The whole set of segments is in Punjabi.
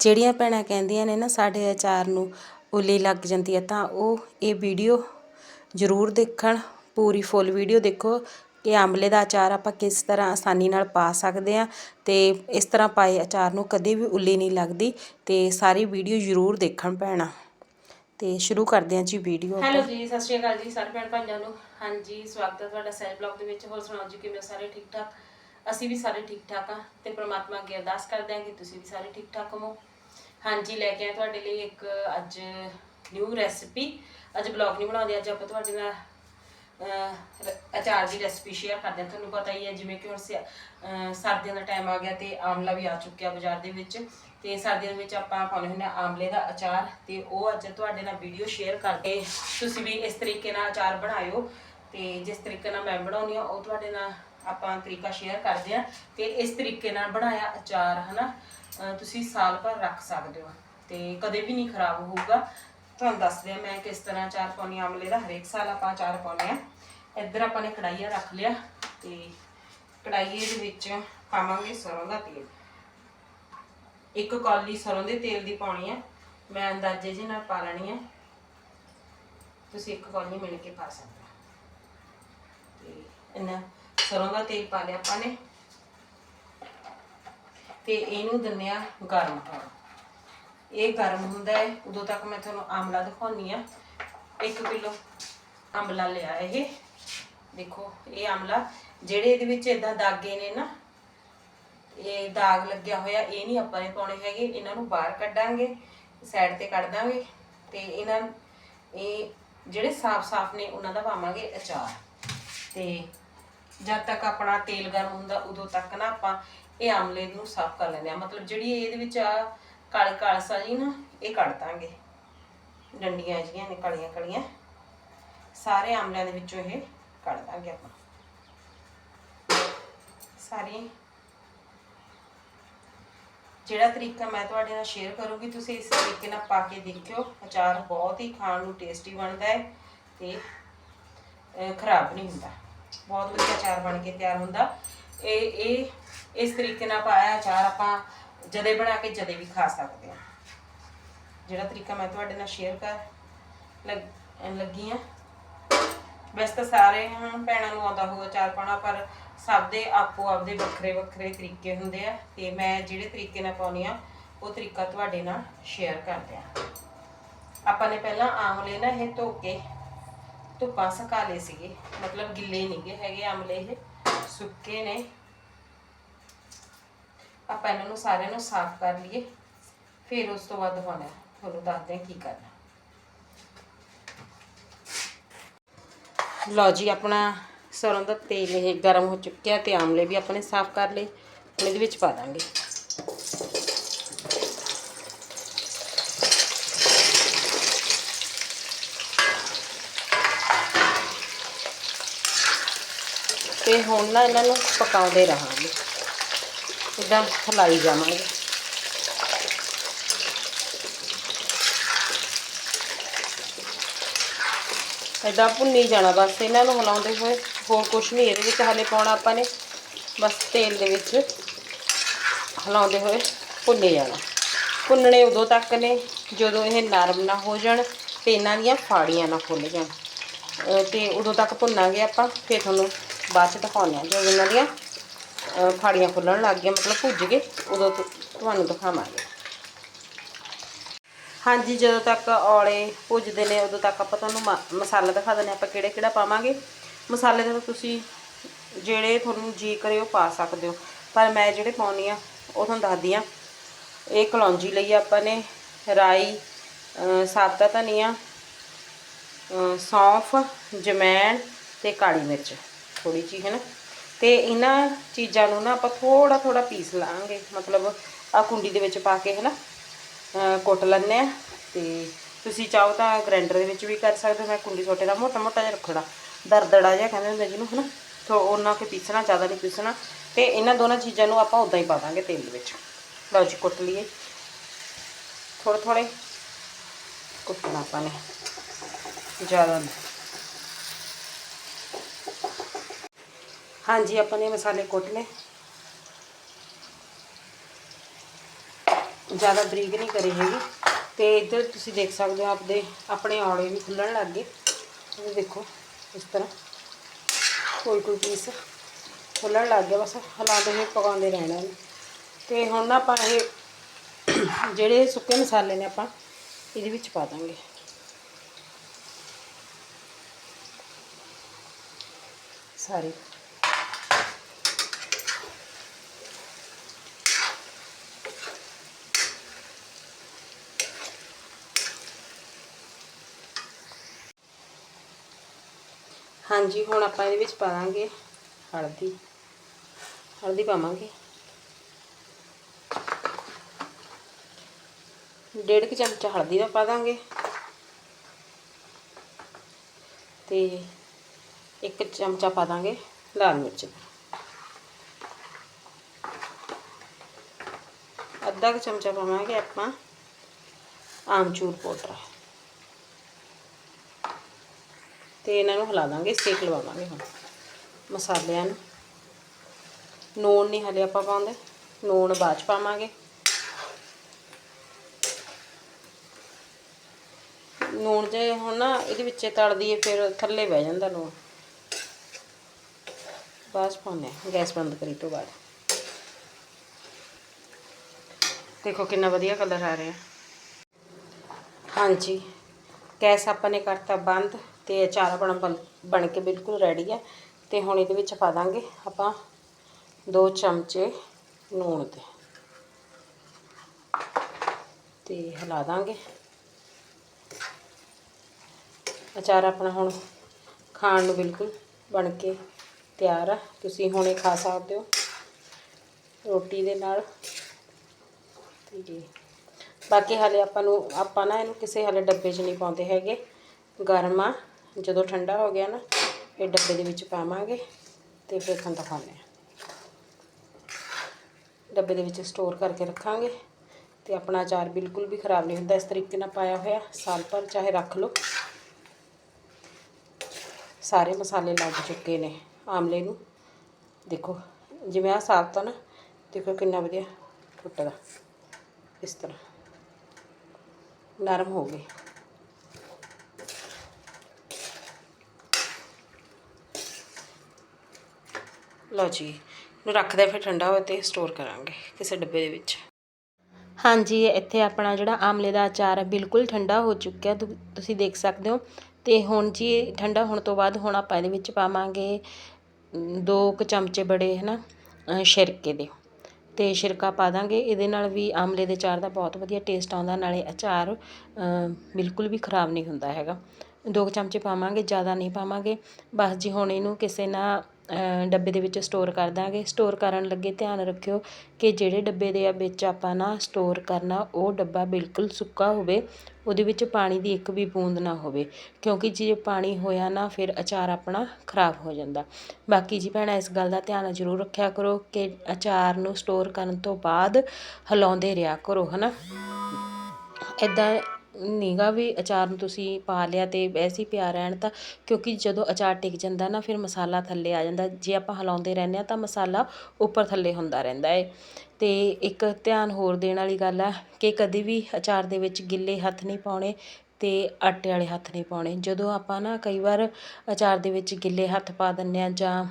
ਜਿਹੜੀਆਂ ਭੈਣਾਂ ਕਹਿੰਦੀਆਂ ਨੇ ਨਾ ਸਾਡੇ ਅਚਾਰ ਨੂੰ ਉੱਲੀ ਲੱਗ ਜਾਂਦੀ ਹੈ ਤਾਂ ਉਹ ਇਹ ਵੀਡੀਓ ਜ਼ਰੂਰ ਦੇਖਣ, ਪੂਰੀ ਫੁੱਲ ਵੀਡੀਓ ਦੇਖੋ ਕਿ ਆਮਲੇ ਦਾ ਅਚਾਰ ਆਪਾਂ ਕਿਸ ਤਰ੍ਹਾਂ ਆਸਾਨੀ ਨਾਲ ਪਾ ਸਕਦੇ ਹਾਂ ਤੇ ਇਸ ਤਰ੍ਹਾਂ ਪਾਏ ਅਚਾਰ ਨੂੰ ਕਦੇ ਵੀ ਉੱਲੀ ਨਹੀਂ ਲੱਗਦੀ ਤੇ ਸਾਰੀ ਵੀਡੀਓ ਜ਼ਰੂਰ ਦੇਖਣ ਭੈਣਾਂ। ਤੇ ਸ਼ੁਰੂ ਕਰਦੇ ਹਾਂ ਜੀ ਵੀਡੀਓ ਹੈਲੋ ਜੀ, ਸਤਿ ਸ਼੍ਰੀ ਅਕਾਲ ਜੀ ਸਾਰੇ ਭੈਣ ਭਾਈਆਂ ਨੂੰ। ਹਾਂਜੀ, ਸਵਾਗਤ ਹੈ ਤੁਹਾਡਾ ਸੈਲ ਬਲੌਗ ਦੇ ਵਿੱਚ। ਹੋਰ ਸੁਣਾਓ ਜੀ, ਕਿਵੇਂ ਸਾਰੇ ਠੀਕ ਠਾਕ? ਅਸੀਂ ਵੀ ਸਾਰੇ ਠੀਕ ਠਾਕ ਆ ਤੇ ਪ੍ਰਮਾਤਮਾ ਅੱਗੇ ਅਰਦਾਸ ਕਰਦੇ ਹਾਂ ਕਿ ਤੁਸੀਂ ਵੀ ਸਾਰੇ ਠੀਕ ਠਾਕ ਹੋਵੋ। ਹਾਂਜੀ, ਲੈ ਕੇ ਆਏ ਤੁਹਾਡੇ ਲਈ ਇੱਕ ਅੱਜ ਨਿਊ ਰੈਸਿਪੀ ਅੱਜ ਬਲੌਗ ਨਹੀਂ ਬਣਾਉਂਦੇ, ਅੱਜ ਆਪਾਂ ਤੁਹਾਡੇ ਨਾਲ ਅਚਾਰ ਦੀ ਰੈਸਿਪੀ ਸ਼ੇਅਰ ਕਰਦੇ ਹਾਂ। ਤੁਹਾਨੂੰ ਪਤਾ ਹੀ ਹੈ, ਜਿਵੇਂ ਕਿ ਹੁਣ ਸਿਆ- ਸਰਦੀਆਂ ਦਾ ਟਾਈਮ ਆ ਗਿਆ ਤੇ ਆਮਲਾ ਵੀ ਆ ਚੁੱਕਿਆ ਬਾਜ਼ਾਰ ਦੇ ਵਿੱਚ। ਤੇ ਸਰਦੀਆਂ ਦੇ ਵਿੱਚ ਆਪਾਂ ਪਾਉਂਦੇ ਹੁੰਦੇ ਆ ਆਮਲੇ ਦਾ ਅਚਾਰ ਤੇ ਉਹ ਅੱਜ ਤੁਹਾਡੇ ਨਾਲ ਵੀਡੀਓ ਸ਼ੇਅਰ ਕਰਕੇ ਤੁਸੀਂ ਵੀ ਇਸ ਤਰੀਕੇ ਨਾਲ ਅਚਾਰ ਬਣਾਇਓ ਤੇ ਜਿਸ ਤਰੀਕੇ ਨਾਲ ਮੈਂ ਬਣਾਉਣੀ ਆ ਉਹ ਤੁਹਾਡੇ ਨਾਲ ਆਪਾਂ ਤਰੀਕਾ ਸ਼ੇਅਰ ਕਰਦੇ ਆ ਤੇ ਇਸ ਤਰੀਕੇ ਨਾਲ ਬਣਾਇਆ ਅਚਾਰ, ਹਨਾ? ਤੁਸੀਂ ਸਾਲ ਭਰ ਰੱਖ ਸਕਦੇ ਹੋ ਤੇ ਕਦੇ ਵੀ ਨਹੀਂ ਖਰਾਬ ਹੋਊਗਾ। ਤੁਹਾਨੂੰ ਦੱਸਦੇ ਆ ਮੈਂ ਕਿਸ ਤਰ੍ਹਾਂ ਅਚਾਰ ਪਾਉਣੀ ਆਮਲੇ ਦਾ ਹਰੇਕ ਸਾਲ ਆਪਾਂ ਅਚਾਰ ਪਾਉਂਦੇ ਆ ਇੱਧਰ ਆਪਾਂ ਨੇ ਕੜਾਈਆ ਰੱਖ ਲਿਆ ਤੇ ਕੜਾਈਏ ਦੇ ਵਿੱਚ ਪਾਵਾਂਗੇ ਸਰੋਂ ਦਾ ਤੇਲ। ਇੱਕ ਕੌਲੀ ਸਰੋਂ ਦੇ ਤੇਲ ਦੀ ਪਾਉਣੀ ਆ। ਮੈਂ ਅੰਦਾਜ਼ੇ ਜਿਹੇ ਨਾਲ ਪਾ ਲੈਣੀ ਆ। ਤੁਸੀਂ ਇੱਕ ਕੌਲੀ ਮਿਲ ਕੇ ਪਾ ਸਕਦੇ ਹੋ। ਤੇ ਇਹਨਾਂ ਸਰੋਂ ਦਾ ਤੇਲ ਪਾ ਲਿਆ ਆਪਾਂ ਨੇ। ਤੇ ਇਹਨੂੰ ਦਿੰਨੇ ਆ ਗਰਮ ਹੋਣ ਇਹ ਗਰਮ ਹੁੰਦਾ ਹੈ, ਉਦੋਂ ਤੱਕ ਮੈਂ ਤੁਹਾਨੂੰ ਆਮਲਾ ਦਿਖਾਉਣੀ ਆ 1 ਕਿਲੋ ਆਮਲਾ ਲਿਆ ਇਹ। ਦੇਖੋ, ਇਹ ਆਮਲਾ, ਜਿਹੜੇ ਇਹਦੇ ਵਿੱਚ ਇਦਾਂ ਦਾਗੇ ਨੇ ਨਾ, ਇਹ ਦਾਗ ਲੱਗਿਆ ਹੋਇਆ, ਇਹ ਨਹੀਂ ਆਪਾਂ ਨੇ ਪਾਉਣੇ ਹੈਗੇ। ਇਹਨਾਂ ਨੂੰ ਬਾਹਰ ਕੱਢਾਂਗੇ ਸਾਈਡ ਤੇ ਕੱਢ ਦਾਂਗੇ ਤੇ ਇਹਨਾਂ, ਇਹ ਜਿਹੜੇ ਸਾਫ਼-ਸਾਫ਼ ਨੇ, ਉਹਨਾਂ ਦਾ ਪਾਵਾਂਗੇ ਅਚਾਰ। ਤੇ ਜਦ ਤੱਕ ਆਪਣਾ ਤੇਲ ਗਰਮ ਹੁੰਦਾ, ਉਦੋਂ ਤੱਕ ਨਾ ਆਪਾਂ ਇਹ ਆਮਲੇ ਨੂੰ ਸਾਫ਼ ਕਰ ਲੈਂਦੇ ਆ ਮਤਲਬ ਜਿਹੜੀ ਇਹਦੇ ਵਿੱਚ ਆ ਕਾਲੀ ਕਾਲਸਾ ਜੀ ਨਾ, ਇਹ ਕੱਢ ਦਾਂਗੇ। ਡੰਡੀਆਂ ਜੀਆਂ ਨੇ, ਕਾਲੀਆਂ ਕਲੀਆਂ। ਸਾਰੇ ਆਮਲਿਆਂ ਦੇ ਵਿੱਚੋਂ ਇਹ ਕੱਢ ਦਾਂਗੇ ਆਪਾਂ। ਸਾਰੀ। ਜਿਹੜਾ ਤਰੀਕਾ ਮੈਂ ਤੁਹਾਡੇ ਨਾਲ ਸ਼ੇਅਰ ਕਰੂੰਗੀ, ਤੁਸੀਂ ਇਸ ਤਰੀਕੇ ਨਾਲ ਪਾ ਕੇ ਦੇਖਿਓ। ਅਚਾਰ ਬਹੁਤ ਹੀ ਖਾਣ ਨੂੰ ਟੇਸਟੀ ਬਣਦਾ ਹੈ ਤੇ ਖਰਾਬ ਨਹੀਂ ਹੁੰਦਾ। ਬਹੁਤ ਵਧੀਆ ਅਚਾਰ ਬਣ ਕੇ ਤਿਆਰ ਹੁੰਦਾ। ਇਹ ਇਹ, ਇਸ ਤਰੀਕੇ ਨਾਲ ਪਾਇਆ ਅਚਾਰ ਆਪਾਂ ਜਦੇ ਬਣਾ ਕੇ ਜਦੇ ਵੀ ਖਾ ਸਕਦੇ ਹਾਂ। ਜਿਹੜਾ ਤਰੀਕਾ ਮੈਂ ਤੁਹਾਡੇ ਨਾਲ ਸ਼ੇਅਰ ਕਰ ਲੱਗੀ ਆ ਵੈਸੇ ਤਾਂ ਸਾਰੇ ਭੈਣਾਂ ਨੂੰ ਆਉਂਦਾ ਹੋਊਗਾ ਚਾਰ ਪਾਉਣਾ, ਪਰ ਸਭ ਦੇ ਆਪੋ ਆਪਦੇ ਵੱਖਰੇ ਵੱਖਰੇ ਤਰੀਕੇ ਹੁੰਦੇ ਆ ਤੇ ਮੈਂ ਜਿਹੜੇ ਤਰੀਕੇ ਨਾਲ ਪਾਉਣੀ ਆ ਉਹ ਤਰੀਕਾ ਤੁਹਾਡੇ ਨਾਲ ਸ਼ੇਅਰ ਕਰਦੇ ਆ ਆਪਾਂ ਨੇ ਪਹਿਲਾਂ ਆਮਲੇ ਨਾ ਇਹ ਧੋ ਕੇ ਧੁੱਪਾਂ ਸੁਕਾ ਲਏ ਸੀਗੇ। ਮਤਲਬ ਗਿੱਲੇ ਨਹੀਂਗੇ ਹੈਗੇ ਆਮਲੇ ਇਹ ਸੁੱਕੇ ਨੇ। ਆਪਾਂ ਇਹਨਾਂ ਨੂੰ ਸਾਰਿਆਂ ਨੂੰ ਸਾਫ਼ ਕਰ ਲਈਏ। ਫਿਰ ਉਸ ਤੋਂ ਬਾਅਦ ਦਿਖਾਉਣਾ ਤੁਹਾਨੂੰ ਦੱਸਦੇ ਹਾਂ ਕੀ ਕਰਨਾ। ਲਓ ਜੀ, ਆਪਣਾ ਸਰੋਂ ਦਾ ਤੇਲ ਇਹ ਗਰਮ ਹੋ ਚੁੱਕਿਆ ਤੇ ਆਮਲੇ ਵੀ ਆਪਣੇ ਸਾਫ਼ ਕਰ ਲਏ। ਹੁਣ ਇਹਦੇ ਵਿੱਚ ਪਾ ਦਾਂਗੇ। ਤੇ ਹੁਣ ਨਾ ਇਹਨਾਂ ਨੂੰ ਪਕਾਉਂਦੇ ਰਹਾਂਗੇ। ਇਦਾਂ ਹਲਾਈ ਜਾਵਾਂਗੇ। ਇਦਾਂ ਭੁੰਨੀ ਜਾਣਾ ਬਸ, ਇਹਨਾਂ ਨੂੰ ਹਿਲਾਉਂਦੇ ਹੋਏ ਹੋਰ ਕੁਝ ਨਹੀਂ, ਇਹਦੇ ਵਿੱਚ ਹਲੇ ਪਾਉਣਾ ਆਪਾਂ ਨੇ। ਬਸ ਤੇਲ ਦੇ ਵਿੱਚ ਹਿਲਾਉਂਦੇ ਹੋਏ ਭੁੰਨੇ ਜਾਣਾ। ਭੁੰਨਣੇ ਉਦੋਂ ਤੱਕ ਨੇ ਜਦੋਂ ਇਹ ਨਰਮ ਨਾ ਹੋ ਜਾਣ ਤੇ ਇਹਨਾਂ ਦੀਆਂ ਫਾੜੀਆਂ ਨਾ ਖੁੱਲ ਜਾਣ। ਅਹ ਤੇ ਉਦੋਂ ਤੱਕ ਭੁੰਨਾਂਗੇ ਆਪਾਂ, ਫਿਰ ਤੁਹਾਨੂੰ ਬਾਅਦ ਚ ਦਿਖਾਉਂਦੇ ਹਾਂ। ਜਦੋਂ ਇਹਨਾਂ ਦੀਆਂ ਫਾੜੀਆਂ ਖੁੱਲਣ ਲੱਗ ਗਈਆਂ, ਮਤਲਬ ਭੁੱਜ ਗਏ, ਉਦੋਂ ਤੁਹਾਨੂੰ ਦਿਖਾਵਾਂਗੇ। ਹਾਂਜੀ, ਜਦੋਂ ਤੱਕ ਔਲੇ ਭੁੱਜਦੇ ਨੇ, ਉਦੋਂ ਤੱਕ ਆਪਾਂ ਤੁਹਾਨੂੰ ਮ- ਮਸਾਲਾ ਦਿਖਾ ਦਿੰਦੇ ਹਾਂ। ਆਪਾਂ ਕਿਹੜੇ ਕਿਹੜਾ ਪਾਵਾਂਗੇ? ਮਸਾਲੇ ਦੇ ਤੁਸੀਂ ਜਿਹੜੇ ਤੁਹਾਨੂੰ ਜੀ ਕਰੇ ਉਹ ਪਾ ਸਕਦੇ ਹੋ। ਪਰ ਮੈਂ ਜਿਹੜੇ ਪਾਉਣੀ ਆ, ਉਹ ਤੁਹਾਨੂੰ ਦੱਸਦੀ ਆ ਇਹ ਕਲੌਂਜੀ ਲਈ ਆਪਾਂ ਨੇ ਰਾਈ, ਅਹ, ਸਾਬਤਾ ਧਨੀਆ ਸੌਂਫ, ਜਮੈਣ ਤੇ ਕਾਲੀ ਮਿਰਚ। ਥੋੜੀ ਜਿਹੀ ਹੈ ਨਾ ਤੇ ਇਹਨਾਂ ਚੀਜ਼ਾਂ ਨੂੰ ਨਾ ਆਪਾਂ ਥੋੜਾ ਥੋੜਾ ਪੀਸ ਲਾਂਗੇ। ਮਤਲਬ ਆ ਕੁੰਡੀ ਦੇ ਵਿੱਚ ਪਾ ਕੇ ਹੈ ਨਾ ਕੁੱਟ ਲੈਂਦੇ ਆ। ਤੇ ਤੁਸੀਂ ਚਾਹੋ ਤਾਂ ਗ੍ਰਾਈਂਡਰ ਦੇ ਵਿੱਚ ਵੀ ਕਰ ਸਕਦੇ ਹੋ। ਮੈਂ ਕੁੰਡੀ ਛੋਟੇ ਦਾ ਮੋਟਾ ਮੋਟਾ ਜਿਹਾ ਰੱਖਣਾ ਦਰਦੜਾ ਜਿਹਾ ਕਹਿੰਦੇ ਹੁੰਦੇ ਜਿਹਨੂੰ, ਹਨਾ? ਥੋ ਉਹਨਾਂ ਕੇ ਪੀਸਣਾ, ਜ਼ਿਆਦਾ ਨਹੀਂ ਪੀਸਣਾ। ਤੇ ਇਹਨਾਂ ਦੋਨਾਂ ਚੀਜ਼ਾਂ ਨੂੰ ਆਪਾਂ ਉਦਾਂ ਹੀ ਪਾ ਦਾਂਗੇ ਤੇਲ ਦੇ ਵਿੱਚ। ਲਓ ਜੀ, ਕੁੱਟ ਲਈਏ। ਥੋੜੇ ਥੋੜੇ ਕੁੱਟਣਾ ਆਪਾਂ ਨੇ। ਜ਼ਿਆਦਾ ਨਹੀਂ। ਹਾਂਜੀ, ਆਪਾਂ ਨੇ ਮਸਾਲੇ ਕੁੱਟ ਲਏ। ਜ਼ਿਆਦਾ ਬਰੀਕ ਨਹੀਂ ਕਰੀ ਹੈਗੀ। ਤੇ ਇੱਧਰ ਤੁਸੀਂ ਦੇਖ ਸਕਦੇ ਹੋ ਆਪਦੇ, ਆਪਣੇ ਔਲੇ ਵੀ ਖੁੱਲਣ ਲੱਗ ਗਏ। ਇਹ ਦੇਖੋ ਇਸ ਤਰ੍ਹਾਂ ਕੋਈ ਕੋਈ ਪੀਸ ਖੁੱਲਣ ਲੱਗ ਗਿਆ, ਬਸ ਹਲਾਉਂਦੇ ਹੋਏ ਪਕਾਉਂਦੇ ਰਹਿਣਾ ਇਹਨੂੰ ਤੇ ਹੁਣ ਆਪਾਂ ਇਹ ਜਿਹੜੇ ਸੁੱਕੇ ਮਸਾਲੇ ਨੇ ਆਪਾਂ ਇਹਦੇ ਵਿੱਚ ਪਾ ਦਾਂਗੇ। ਸਾਰੇ। ਹਾਂਜੀ, ਹੁਣ ਆਪਾਂ ਇਹਦੇ ਵਿੱਚ ਪਾ ਦਾਂਗੇ ਹਲਦੀ। ਹਲਦੀ ਪਾਵਾਂਗੇ। ਡੇਢ ਕੁ ਚਮਚਾ ਹਲਦੀ ਦਾ ਪਾ ਦਾਂਗੇ। ਤੇ ਇੱਕ ਚਮਚਾ ਪਾ ਦਾਂਗੇ ਲਾਲ ਮਿਰਚ ਦਾ। ਅੱਧਾ ਕੁ ਚਮਚਾ ਪਾਵਾਂਗੇ ਆਪਾਂ ਆਮਚੂਰ ਪਾਊਡਰ। ਤੇ ਇਹਨਾਂ ਨੂੰ ਹਿਲਾ ਦਾਂਗੇ ਸੇਕ ਲਵਾਵਾਂਗੇ ਹੁਣ। ਮਸਾਲਿਆਂ ਨੂੰ। ਨੂਣ ਨਹੀਂ ਹਲੇ ਆਪਾਂ ਪਾਉਂਦੇ, ਨੂਣ ਬਾਅਦ ਚ ਪਾਵਾਂਗੇ। ਨੂਣ ਜੇ ਹੁਣ ਨਾ ਇਹਦੇ ਵਿੱਚ ਤਲ ਦਈਏ ਫਿਰ ਥੱਲੇ ਬਹਿ ਜਾਂਦਾ ਨੂਣ। ਬਾਅਦ 'ਚ ਪਾਉਂਦੇ ਹਾਂ ਗੈਸ ਬੰਦ ਕਰੀ ਤੋਂ ਬਾਅਦ। ਦੇਖੋ ਕਿੰਨਾ ਵਧੀਆ ਕਲਰ ਆ ਰਿਹਾ। ਹਾਂਜੀ, ਗੈਸ ਆਪਾਂ ਨੇ ਕਰਤਾ ਬੰਦ। ਤੇ ਅਚਾਰ ਆਪਣਾ ਬਣ- ਬਣ ਕੇ ਬਿਲਕੁਲ ਰੈਡੀ ਹੈ ਤੇ ਹੁਣ ਇਹਦੇ ਵਿੱਚ ਪਾ ਦਾਂਗੇ ਆਪਾਂ 2 ਚਮਚੇ ਲੂਣ ਦੇ। ਤੇ ਹਿਲਾ ਦਾਂਗੇ। ਅਚਾਰ ਆਪਣਾ ਹੁਣ ਖਾਣ ਨੂੰ ਬਿਲਕੁਲ ਬਣ ਕੇ ਤਿਆਰ ਆ। ਤੁਸੀਂ ਹੁਣੇ ਖਾ ਸਕਦੇ ਹੋ ਰੋਟੀ ਦੇ ਨਾਲ। ਤੇ ਬਾਕੀ ਹਾਲੇ ਆਪਾਂ ਨੂੰ ਆਪਾਂ ਨਾ ਇਹਨੂੰ ਕਿਸੇ ਹਾਲੇ ਡੱਬੇ 'ਚ ਨਹੀਂ ਪਾਉਂਦੇ ਹੈਗੇ। ਗਰਮ ਆ। ਜਦੋਂ ਠੰਡਾ ਹੋ ਗਿਆ ਨਾ, ਇਹ ਡੱਬੇ ਦੇ ਵਿੱਚ ਪਾਵਾਂਗੇ ਤੇ ਫਿਰ ਤੁਹਾਨੂੰ ਦਿਖਾਉਂਦੇ ਹਾਂ। ਡੱਬੇ ਦੇ ਵਿੱਚ ਸਟੋਰ ਕਰਕੇ ਰੱਖਾਂਗੇ ਤੇ ਆਪਣਾ ਅਚਾਰ ਬਿਲਕੁਲ ਵੀ ਖਰਾਬ ਨਹੀਂ ਹੁੰਦਾ, ਇਸ ਤਰੀਕੇ ਨਾਲ ਪਾਇਆ ਹੋਇਆ, ਸਾਲ ਭਰ ਚਾਹੇ ਰੱਖ ਲਓ। ਸਾਰੇ ਮਸਾਲੇ ਲੱਗ ਚੁੱਕੇ ਨੇ ਆਮਲੇ ਨੂੰ। ਦੇਖੋ, ਜਿਵੇਂ ਆ ਸਾਫ਼ ਤਾਂ ਨਾ, ਦੇਖੋ ਕਿੰਨਾ ਵਧੀਆ ਟੁੱਟਦਾ ਇਸ ਤਰ੍ਹਾਂ। ਨਰਮ ਹੋ ਗਏ। ਲਓ ਜੀ ਨੂੰ ਰੱਖਦੇ ਫਿਰ ਠੰਡਾ ਹੋਵੇ ਤੇ ਸਟੋਰ ਕਰਾਂਗੇ ਕਿਸੇ ਡੱਬੇ ਦੇ ਵਿੱਚ। ਹਾਂਜੀ ਇੱਥੇ ਆਪਣਾ ਜਿਹੜਾ ਆਮਲੇ ਦਾ ਅਚਾਰ ਹੈ ਬਿਲਕੁਲ ਠੰਡਾ ਹੋ ਚੁੱਕਿਆ। ਤੁ- ਤੁਸੀਂ ਦੇਖ ਸਕਦੇ ਹੋ। ਤੇ ਹੁਣ ਜੀ ਠੰਡਾ ਹੋਣ ਤੋਂ ਬਾਅਦ ਹੁਣ ਆਪਾਂ ਇਹਦੇ ਵਿੱਚ ਪਾਵਾਂਗੇ ਦੋ ਕੁ ਚਮਚੇ ਬੜੇ ਹਨਾ ਅ, ਸਿਰਕੇ ਦੇ। ਤੇ ਸਿਰਕਾ ਪਾ ਦਾਂਗੇ। ਇਹਦੇ ਨਾਲ ਵੀ ਆਮਲੇ ਦੇ ਅਚਾਰ ਦਾ ਬਹੁਤ ਵਧੀਆ ਟੇਸਟ ਆਉਂਦਾ ਨਾਲੇ ਅਚਾਰ ਬਿਲਕੁਲ ਵੀ ਖਰਾਬ ਨਹੀਂ ਹੁੰਦਾ ਹੈਗਾ। ਦੋ ਕੁ ਚਮਚੇ ਪਾਵਾਂਗੇ ਜ਼ਿਆਦਾ ਨਹੀਂ ਪਾਵਾਂਗੇ। ਬਸ ਜੀ ਹੁਣ ਇਹਨੂੰ ਕਿਸੇ ਨਾਲ ਡੱਬੇ ਦੇ ਵਿੱਚ ਸਟੋਰ ਕਰ ਦਾਂਗੇ। ਸਟੋਰ ਕਰਨ ਲੱਗੇ ਧਿਆਨ ਰੱਖਿਓ ਕਿ ਜਿਹੜੇ ਡੱਬੇ ਦੇ ਵਿੱਚ ਆਪਾਂ ਨਾ ਸਟੋਰ ਕਰਨਾ, ਉਹ ਡੱਬਾ ਬਿਲਕੁਲ ਸੁੱਕਾ ਹੋਵੇ, ਉਹਦੇ ਵਿੱਚ ਪਾਣੀ ਦੀ ਇੱਕ ਵੀ ਬੂੰਦ ਨਾ ਹੋਵੇ। ਕਿਉਂਕਿ ਜੇ ਪਾਣੀ ਹੋਇਆ ਨਾ, ਫਿਰ ਅਚਾਰ ਆਪਣਾ ਖਰਾਬ ਹੋ ਜਾਂਦਾ। ਬਾਕੀ ਜੀ ਭੈਣਾਂ, ਇਸ ਗੱਲ ਦਾ ਧਿਆਨ ਜ਼ਰੂਰ ਰੱਖਿਆ ਕਰੋ ਕਿ ਅਚਾਰ ਨੂੰ ਸਟੋਰ ਕਰਨ ਤੋਂ ਬਾਅਦ ਹਿਲਾਉਂਦੇ ਰਿਹਾ ਕਰੋ, ਹਨਾ? ਇਦਾਂ ਨੀਗਾ ਵੀ ਅਚਾਰ ਨੂੰ ਤੁਸੀਂ ਪਾ ਲਿਆ ਅਤੇ ਵੈਸੇ ਹੀ ਪਿਆ ਰਹਿਣ ਤਾਂ, ਕਿਉਂਕਿ ਜਦੋਂ ਅਚਾਰ ਟਿਕ ਜਾਂਦਾ ਨਾ, ਫਿਰ ਮਸਾਲਾ ਥੱਲੇ ਆ ਜਾਂਦਾ। ਜੇ ਆਪਾਂ ਹਿਲਾਉਂਦੇ ਰਹਿੰਦੇ ਹਾਂ ਤਾਂ ਮਸਾਲਾ ਉੱਪਰ ਥੱਲੇ ਹੁੰਦਾ ਰਹਿੰਦਾ ਹੈ ਅਤੇ ਇੱਕ ਧਿਆਨ ਹੋਰ ਦੇਣ ਵਾਲੀ ਗੱਲ ਆ ਕਿ ਕਦੇ ਵੀ ਅਚਾਰ ਦੇ ਵਿੱਚ ਗਿੱਲੇ ਹੱਥ ਨਹੀਂ ਪਾਉਣੇ ਅਤੇ ਆਟੇ ਵਾਲੇ ਹੱਥ ਨਹੀਂ ਪਾਉਣੇ। ਜਦੋਂ ਆਪਾਂ ਨਾ ਕਈ ਵਾਰ ਅਚਾਰ ਦੇ ਵਿੱਚ ਗਿੱਲੇ ਹੱਥ ਪਾ ਦਿੰਦੇ ਹਾਂ ਜਾਂ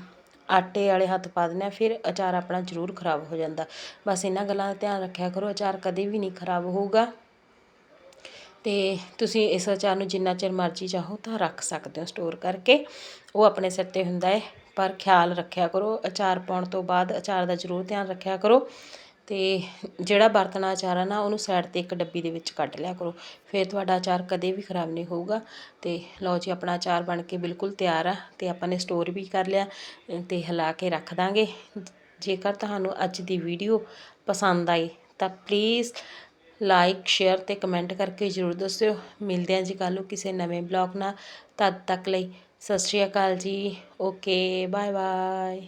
ਆਟੇ ਵਾਲੇ ਹੱਥ ਪਾ ਦਿੰਦੇ ਆ ਫਿਰ ਅਚਾਰ ਆਪਣਾ ਜ਼ਰੂਰ ਖਰਾਬ ਹੋ ਜਾਂਦਾ। ਬਸ ਇਹਨਾਂ ਗੱਲਾਂ ਦਾ ਧਿਆਨ ਰੱਖਿਆ ਕਰੋ, ਅਚਾਰ ਕਦੇ ਵੀ ਨਹੀਂ ਖਰਾਬ ਹੋਊਗਾ। ਤੇ ਤੁਸੀਂ ਇਸ ਅਚਾਰ ਨੂੰ ਜਿੰਨਾ ਚਿਰ ਮਰਜ਼ੀ ਚਾਹੋ ਤਾਂ ਰੱਖ ਸਕਦੇ ਹੋ ਸਟੋਰ ਕਰਕੇ। ਉਹ ਆਪਣੇ ਸਿਰ ਤੇ ਹੁੰਦਾ ਹੈ, ਪਰ ਖਿਆਲ ਰੱਖਿਆ ਕਰੋ, ਅਚਾਰ ਪਾਉਣ ਤੋਂ ਬਾਅਦ ਅਚਾਰ ਦਾ ਜ਼ਰੂਰ ਧਿਆਨ ਰੱਖਿਆ ਕਰੋ। ਤੇ ਜਿਹੜਾ ਬਰਤਨਾ ਅਚਾਰ ਆ ਨਾ, ਉਹਨੂੰ ਸਾਈਡ ਤੇ ਇੱਕ ਡੱਬੀ ਦੇ ਵਿੱਚ ਕੱਢ ਲਿਆ ਕਰੋ। ਫਿਰ ਤੁਹਾਡਾ ਅਚਾਰ ਕਦੇ ਵੀ ਖਰਾਬ ਨਹੀਂ ਹੋਊਗਾ। ਤੇ ਲਓ ਜੀ, ਆਪਣਾ ਅਚਾਰ ਬਣ ਕੇ ਬਿਲਕੁਲ ਤਿਆਰ ਆ ਤੇ ਆਪਾਂ ਨੇ ਸਟੋਰ ਵੀ ਕਰ ਲਿਆ, ਤੇ ਹਿਲਾ ਕੇ ਰੱਖ ਦਾਂਗੇ। ਜੇਕਰ ਤੁਹਾਨੂੰ ਅੱਜ ਦੀ ਵੀਡੀਓ ਪਸੰਦ ਆਈ ਤਾਂ ਪਲੀਜ਼ ਲਾਈਕ ਸ਼ੇਅਰ ਤੇ ਕਮੈਂਟ ਕਰਕੇ ਜ਼ਰੂਰ ਦੱਸਿਓ। ਮਿਲਦੇ ਹਾਂ ਜੀ ਕੱਲ੍ਹ ਨੂੰ ਕਿਸੇ ਨਵੇਂ ਬਲੌਗ ਨਾਲ। ਤਦ ਤੱਕ ਲਈ ਸਤਿ ਸ਼੍ਰੀ ਅਕਾਲ ਜੀ। Okay bye bye